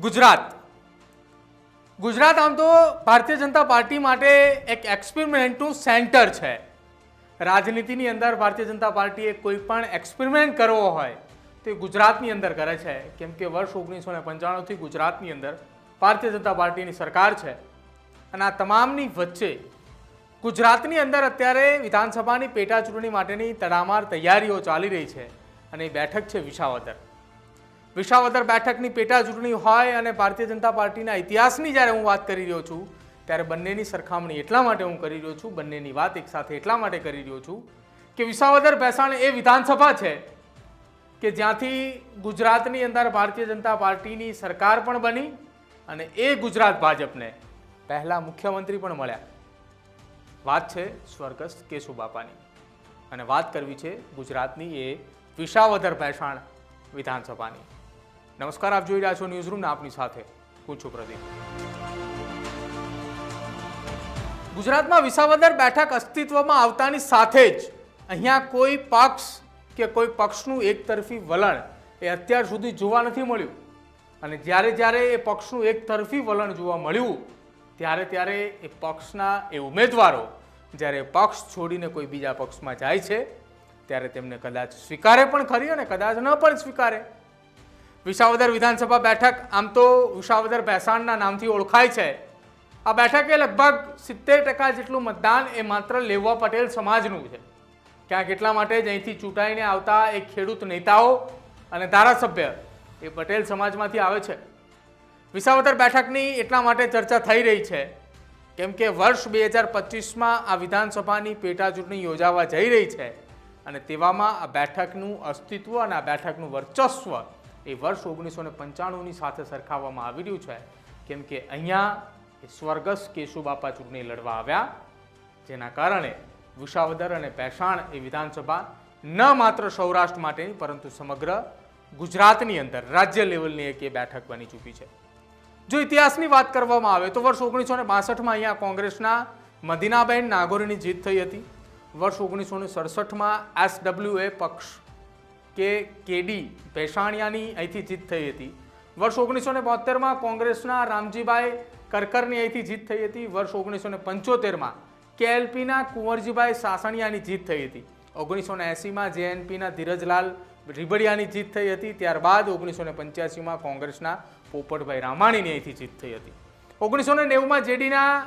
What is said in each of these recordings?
ગુજરાત. ગુજરાત આમ તો ભારતીય જનતા પાર્ટી માટે એક એક્સપેરિમેન્ટનું સેન્ટર છે. રાજનીતિની અંદર ભારતીય જનતા પાર્ટીએ કોઈ પણ એક્સપેરિમેન્ટ કરવો હોય તો ગુજરાતની અંદર કરે છે. કેમ કે વર્ષ ઓગણીસો ને પંચાણુંથી ગુજરાતની અંદર ભારતીય જનતા પાર્ટીની સરકાર છે. અને આ તમામની વચ્ચે ગુજરાતની અંદર અત્યારે વિધાનસભાની પેટા ચૂંટણી માટેની તડામાર તૈયારીઓ ચાલી રહી છે. અને એ બેઠક છે વિસાવદર. વિસાવદર બેઠકની પેટા ચૂંટણી હોય અને ભારતીય જનતા પાર્ટીના ઇતિહાસની જ્યારે હું વાત કરી રહ્યો છું, ત્યારે બંનેની સરખામણી એટલા માટે હું કરી રહ્યો છું, બંનેની વાત એકસાથે એટલા માટે કરી રહ્યો છું કે વિસાવદર ભેસાણ એ વિધાનસભા છે કે જ્યાંથી ગુજરાતની અંદર ભારતીય જનતા પાર્ટીની સરકાર પણ બની અને એ ગુજરાત ભાજપને પહેલાં મુખ્યમંત્રી પણ મળ્યા. વાત છે સ્વર્ગસ્થ કેશુબાપાની અને વાત કરવી છે ગુજરાતની એ વિસાવદર ભેસાણ વિધાનસભાની. નમસ્કાર, આપ જોઈ રહ્યા છો ન્યૂઝ રૂમ આપની સાથે હું છું પ્રદીપ. ગુજરાતમાં વિસાવદર બેઠક અસ્તિત્વમાં આવતાની સાથે જ અહીંયા કોઈ પક્ષ કે કોઈ પક્ષનું એકતરફી વલણ એ અત્યાર સુધી જોવા નથી મળ્યું. અને જ્યારે જ્યારે એ પક્ષનું એકતરફી વલણ જોવા મળ્યું, ત્યારે ત્યારે એ પક્ષના એ ઉમેદવારો જ્યારે પક્ષ છોડીને કોઈ બીજા પક્ષમાં જાય છે, ત્યારે તેમને કદાચ સ્વીકારે પણ ખરી અને કદાચ ન પણ સ્વીકારે. વિસાવદર વિધાનસભા બેઠક આમ તો વિસાવદર ભેસાણના નામથી ઓળખાય છે. આ બેઠકે લગભગ સિત્તેર ટકા જેટલું મતદાન એ માત્ર લેવા પટેલ સમાજનું છે. ક્યાંક એટલા માટે જ અહીંથી ચૂંટાઈને આવતા એ ખેડૂત નેતાઓ અને ધારાસભ્ય એ પટેલ સમાજમાંથી આવે છે. વિસાવદર બેઠકની એટલા માટે ચર્ચા થઈ રહી છે કેમ કે વર્ષ બે હજાર પચીસમાં આ વિધાનસભાની પેટાચૂંટણી યોજાવા જઈ રહી છે અને તેવામાં આ બેઠકનું અસ્તિત્વ અને આ બેઠકનું વર્ચસ્વ એ વર્ષ ઓગણીસો ને પંચાણુંની સાથે સરખાવવામાં આવી રહ્યું છે. કેમ કે અહીંયા સ્વર્ગસ્થ કેશુબાપા ચૂંટણી લડવા આવ્યા. જેના કારણે વિસાવદર અને પેશાણ એ વિધાનસભા ન માત્ર સૌરાષ્ટ્ર માટેની પરંતુ સમગ્ર ગુજરાતની અંદર રાજ્ય લેવલની એક એ બેઠક બની ચૂકી છે. જો ઇતિહાસની વાત કરવામાં આવે તો વર્ષ ઓગણીસો ને બાસઠમાં અહીંયા કોંગ્રેસના મદીનાબેન નાગોરીની જીત થઈ હતી. વર્ષ ઓગણીસો ને સડસઠમાં એસડબ્લ્યુએ પક્ષ કે કેડી ભેસાણિયાની અહીંથી જીત થઈ હતી. વર્ષ ઓગણીસો ને બોતેરમાં કોંગ્રેસના રામજીભાઈ કરકરની અહીંથી જીત થઈ હતી. વર્ષ ઓગણીસો ને પંચોતેરમાં કેએલપીના કુંવરજીભાઈ સાસણિયાની જીત થઈ હતી. ઓગણીસો ને એંસીમાં જેએનપીના ધીરજલાલ રીબડિયાની જીત થઈ હતી. ત્યારબાદ ઓગણીસો ને પંચ્યાસીમાં કોંગ્રેસના પોપટભાઈ રામાણીની અહીંથી જીત થઈ હતી. ઓગણીસો ને નેવુંમાં જેડીના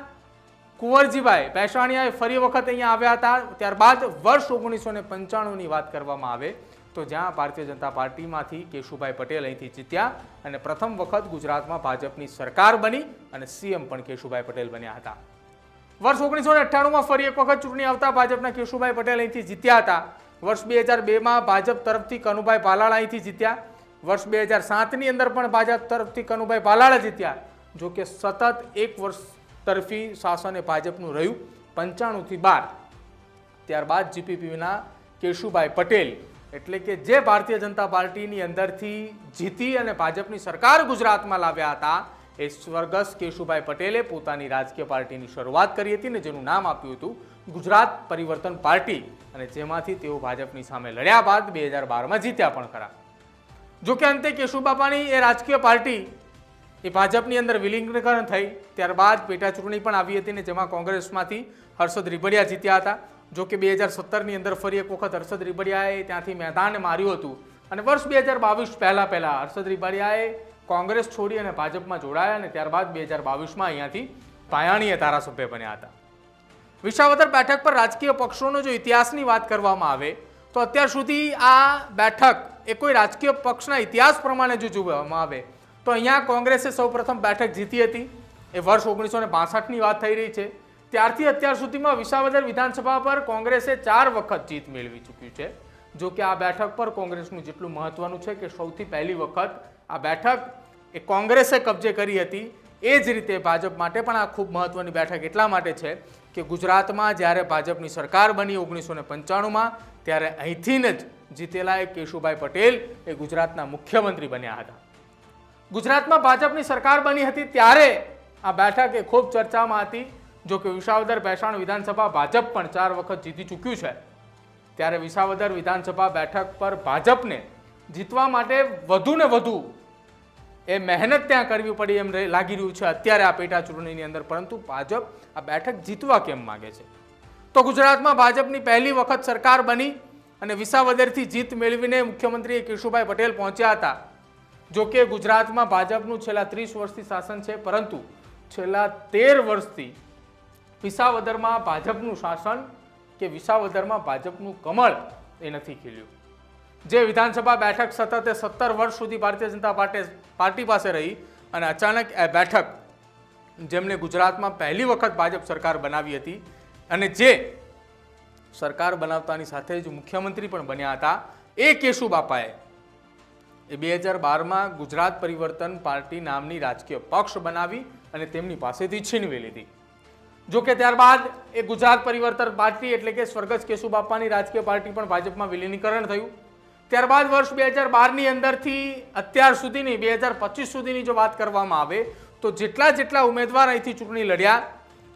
કુંવરજીભાઈ પેશાણીયાએ ફરી વખત અહીંયા આવ્યા હતા. ત્યારબાદ વર્ષ ઓગણીસો ને પંચાણુંની વાત કરવામાં આવે તો જ્યાં ભારતીય જનતા પાર્ટીમાંથી કેશુભાઈ પટેલ અહીંથી જીત્યા અને પ્રથમ વખત ગુજરાતમાં ભાજપની સરકાર બની અને સીએમ પણ કેશુભાઈ પટેલ બન્યા હતા. વર્ષ ઓગણીસો ને અઠ્ઠાણુંમાં ફરી એક વખત ચૂંટણી આવતા ભાજપના કેશુભાઈ પટેલ અહીંથી જીત્યા હતા. વર્ષ બે હજાર બેમાં ભાજપ તરફથી કનુભાઈ પાલાળા અહીંથી જીત્યા. વર્ષ બે હજાર સાતની અંદર પણ ભાજપ તરફથી કનુભાઈ પાલાળા જીત્યા. જો કે સતત એક વર્ષ તરફી શાસન એ ભાજપનું રહ્યું. પંચાણુંથી બાર. ત્યારબાદ જીપીપીના કેશુભાઈ પટેલ એટલે કે જે ભારતીય જનતા પાર્ટીની અંદરથી જીતી અને ભાજપની સરકાર ગુજરાતમાં લાવ્યા હતા, એ સ્વર્ગસ્થ કેશુભાઈ પટેલે પોતાની રાજકીય પાર્ટીની શરૂઆત કરી હતી ને જેનું નામ આપ્યું હતું ગુજરાત પરિવર્તન પાર્ટી. અને જેમાંથી તેઓ ભાજપની સામે લડ્યા બાદ બે હજાર બારમાં જીત્યા પણ ખરા. જો કે અંતે કેશુબાપાની એ રાજકીય પાર્ટી એ ભાજપની અંદર વિલીનીકરણ થઈ. ત્યારબાદ પેટા ચૂંટણી પણ આવી હતી ને જેમાં કોંગ્રેસમાંથી હર્ષદ રીબડિયા જીત્યા હતા. જો કે બે હજાર સત્તરની અંદર ફરી એક વખત હર્ષદ રીબડિયાએ ત્યાંથી મેદાન માર્યું હતું. અને વર્ષ બે હજાર બાવીસ પહેલાં પહેલાં હર્ષદ રીબડિયાએ કોંગ્રેસ છોડી અને ભાજપમાં જોડાયા અને ત્યારબાદ બે હજાર બાવીસમાં અહીંયાથી પાયાણીય ધારાસભ્ય બન્યા હતા. વિસાવદર બેઠક પર રાજકીય પક્ષોનો જો ઇતિહાસની વાત કરવામાં આવે, તો અત્યાર સુધી આ બેઠક એ કોઈ રાજકીય પક્ષના ઇતિહાસ પ્રમાણે જો જોવામાં આવે, તો અહીંયા કોંગ્રેસે સૌપ્રથમ બેઠક જીતી હતી. એ વર્ષ ઓગણીસો ને બાસઠની વાત થઈ રહી છે. ત્યારથી અત્યાર સુધીમાં વિસાવદર વિધાનસભા પર કોંગ્રેસે ચાર વખત જીત મેળવી ચૂક્યું છે. જો કે આ બેઠક પર કોંગ્રેસનું જેટલું મહત્વનું છે કે સૌથી પહેલી વખત આ બેઠક એ કોંગ્રેસે કબજે કરી હતી. એ જ રીતે ભાજપ માટે પણ આ ખૂબ મહત્વની બેઠક એટલા માટે છે કે ગુજરાતમાં જ્યારે ભાજપની સરકાર બની ઓગણીસો ને પંચાણુંમાં, ત્યારે અહીંથી જ જીતેલા એ કેશુભાઈ પટેલ એ ગુજરાતના મુખ્યમંત્રી બન્યા હતા. ગુજરાતમાં ભાજપની સરકાર બની હતી ત્યારે આ બેઠક એ ખૂબ ચર્ચામાં હતી. જો કે વિસાવદર ભેસાણ વિધાનસભા ભાજપ પણ ચાર વખત જીતી ચૂક્યું છે. ત્યારે વિસાવદર વિધાનસભા બેઠક પર ભાજપને જીતવા માટે વધુ ને વધુ એ મહેનત ત્યાં કરવી પડી એમ લાગી રહ્યું છે અત્યારે આ પેટા ચૂંટણીની અંદર. પરંતુ ભાજપ આ બેઠક જીતવા કેમ માગે છે? તો ગુજરાતમાં ભાજપની પહેલી વખત સરકાર બની અને વિસાવદરથી જીત મેળવીને મુખ્યમંત્રી કેશુભાઈ પટેલ પહોંચ્યા હતા. જો કે ગુજરાતમાં ભાજપનું છેલ્લા ત્રીસ વર્ષથી શાસન છે, પરંતુ છેલ્લા તેર વર્ષથી વિસાવદરમાં ભાજપનું શાસન કે વિસાવદરમાં ભાજપનું કમળ એ નથી ખીલ્યું. જે વિધાનસભા બેઠક સતત સત્તર વર્ષ સુધી ભારતીય જનતા પાર્ટી પાર્ટી પાસે રહી અને અચાનક એ બેઠક જેમણે ગુજરાતમાં પહેલી વખત ભાજપ સરકાર બનાવી હતી અને જે સરકાર બનાવતાની સાથે જ મુખ્યમંત્રી પણ બન્યા હતા, એ કેશુબાપાએ એ બે હજાર બારમાં ગુજરાત પરિવર્તન પાર્ટી નામની રાજકીય પક્ષ બનાવી અને તેમની પાસેથી છીનવી લીધી. જો કે ત્યારબાદ એ ગુજરાત પરિવર્તન પાર્ટી એટલે કે સ્વર્ગસ્થ કેશુબાપાની રાજકીય પાર્ટી પણ ભાજપમાં વિલીનીકરણ થયું. ત્યારબાદ વર્ષ બે હજાર બારની અંદરથી અત્યાર સુધીની, બે હજાર પચીસ સુધીની જો વાત કરવામાં આવે, તો જેટલા જેટલા ઉમેદવાર અહીંથી ચૂંટણી લડ્યા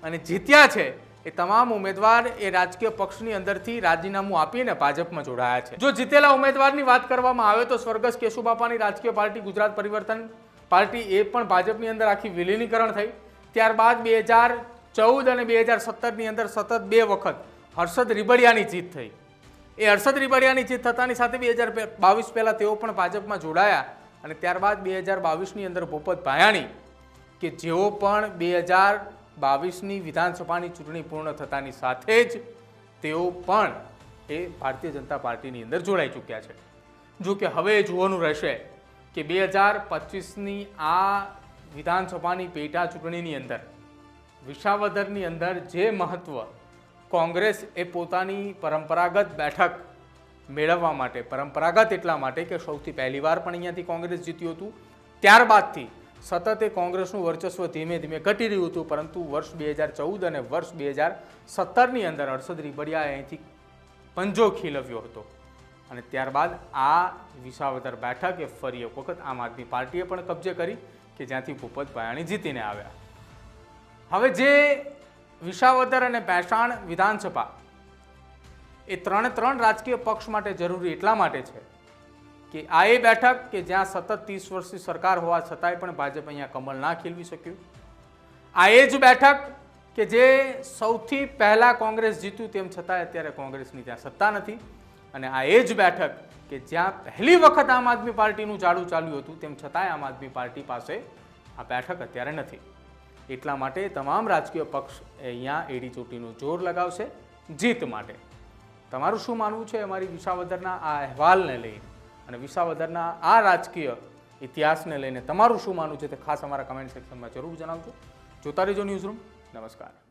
અને જીત્યા છે, એ તમામ ઉમેદવાર એ રાજકીય પક્ષની અંદરથી રાજીનામું આપીને ભાજપમાં જોડાયા છે. જો જીતેલા ઉમેદવારની વાત કરવામાં આવે, તો સ્વર્ગસ્થ કેશુબાપાની રાજકીય પાર્ટી, ગુજરાત પરિવર્તન પાર્ટી એ પણ ભાજપની અંદર આખી વિલીનીકરણ થઈ. ત્યારબાદ બે હજાર ચૌદ અને બે હજાર સત્તરની અંદર સતત બે વખત હર્ષદ રીબડિયાની જીત થઈ. એ હર્ષદ રીબડિયાની જીત થતાની સાથે બે હજાર બાવીસ પહેલાં તેઓ પણ ભાજપમાં જોડાયા અને ત્યારબાદ બે હજાર બાવીસની અંદર ભૂપત ભાયાણી, કે જેઓ પણ બે હજાર બાવીસની વિધાનસભાની ચૂંટણી પૂર્ણ થતાની સાથે જ તેઓ પણ એ ભારતીય જનતા પાર્ટીની અંદર જોડાઈ ચૂક્યા છે. જો કે હવે જોવાનું રહેશે કે બે હજાર પચીસની આ વિધાનસભાની પેટા ચૂંટણીની અંદર વિસાવદરની અંદર જે મહત્ત્વ કોંગ્રેસ એ પોતાની પરંપરાગત બેઠક મેળવવા માટે, પરંપરાગત એટલા માટે કે સૌથી પહેલીવાર પણ અહીંયાથી કોંગ્રેસ જીત્યું હતું, ત્યારબાદથી સતત એ કોંગ્રેસનું વર્ચસ્વ ધીમે ધીમે ઘટી રહ્યું હતું, પરંતુ વર્ષ બે હજાર ચૌદ અને વર્ષ બે હજાર સત્તરની અંદર હર્ષદ રીબડિયાએ અહીંથી પંજો ખીલવ્યો હતો. અને ત્યારબાદ આ વિસાવદર બેઠક એ ફરી એક વખત આમ આદમી પાર્ટીએ પણ કબજે કરી કે જ્યાંથી ભૂપત ભાયાણી જીતીને આવ્યા. હવે જે વિસાવદર અને ભેસાણ વિધાનસભા, એ ત્રણે ત્રણ રાજકીય પક્ષ માટે જરૂરી એટલા માટે છે કે આ એ બેઠક કે જ્યાં સતત ત્રીસ વર્ષની સરકાર હોવા છતાંય પણ ભાજપ અહીંયા કમલ ના ખીલવી શક્યું. આ એ જ બેઠક કે જે સૌથી પહેલાં કોંગ્રેસ જીત્યું તેમ છતાંય અત્યારે કોંગ્રેસની ત્યાં સત્તા નથી. અને આ એ જ બેઠક કે જ્યાં પહેલી વખત આમ આદમી પાર્ટીનું જાડું ચાલ્યું હતું તેમ છતાંય આમ આદમી પાર્ટી પાસે આ બેઠક અત્યારે નથી. એટલા માટે તમામ રાજકીય પક્ષ અહીંયા એડી ચોટીનું જોર લગાવશે જીત માટે. તમારું શું માનવું છે અમારી વિસાવદરના આ અહેવાલને લઈને? અને વિસાવદરના આ રાજકીય ઇતિહાસને લઈને તમારું શું માનવું છે તે ખાસ અમારા કમેન્ટ સેક્શનમાં જરૂર જણાવજો. જોતા રહેજો ન્યૂઝરૂમ નમસ્કાર.